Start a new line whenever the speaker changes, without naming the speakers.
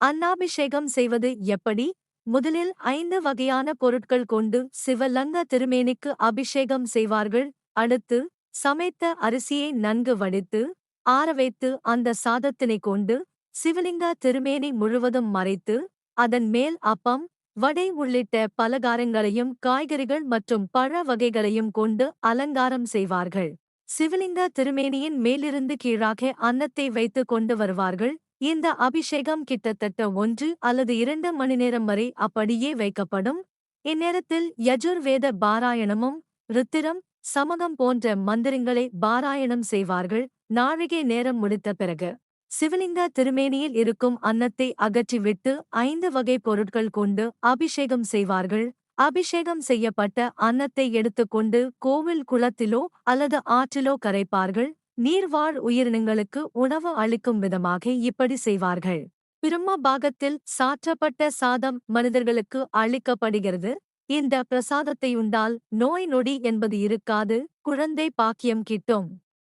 அன்னாபிஷேகம் செய்வது எப்படி? முதலில் ஐந்து வகையான பொருட்கள் கொண்டு சிவலங்க திருமேனிக்கு அபிஷேகம் செய்வார்கள். அடுத்து சமைத்த அரிசியை நன்கு வடித்து ஆரவைத்து அந்த சாதத்தினை கொண்டு சிவலிங்க திருமேனி முழுவதும் மறைத்து அதன் மேல் அப்பம் வடை உள்ளிட்ட பலகாரங்களையும் காய்கறிகள் மற்றும் பழ வகைகளையும் கொண்டு அலங்காரம் செய்வார்கள். சிவலிங்க திருமேனியின் மேலிருந்து கீழாக அன்னத்தை வைத்து கொண்டு வருவார்கள். இந்த அபிஷேகம் கிட்டத்தட்ட ஒன்று அல்லது இரண்டு மணி நேரம் வரை அப்படியே வைக்கப்படும். இந்நேரத்தில் யஜுர்வேத பாராயணமும் ருத்திரம் சமகம் போன்ற மந்திரங்களை பாராயணம் செய்வார்கள். நாழிகை நேரம் முடித்த பிறகு சிவலிங்க திருமேனியில் இருக்கும் அன்னத்தை அகற்றிவிட்டு ஐந்து வகை பொருட்கள் கொண்டு அபிஷேகம் செய்வார்கள். அபிஷேகம் செய்யப்பட்ட அன்னத்தை எடுத்துக்கொண்டு கோவில் குளத்திலோ அல்லது ஆற்றிலோ கரைப்பார்கள். நீர்வாழ் உயிரினங்களுக்கு உணவு அளிக்கும் விதமாக இப்படி செய்வார்கள். பிரம்ம பாகத்தில் சாற்றப்பட்ட சாதம் மனிதர்களுக்கு அளிக்கப்படுகிறது. இந்த பிரசாதத்தையுண்டால் நோய் நொடி என்பது இருக்காது. குழந்தை பாக்கியம் கிட்டும்.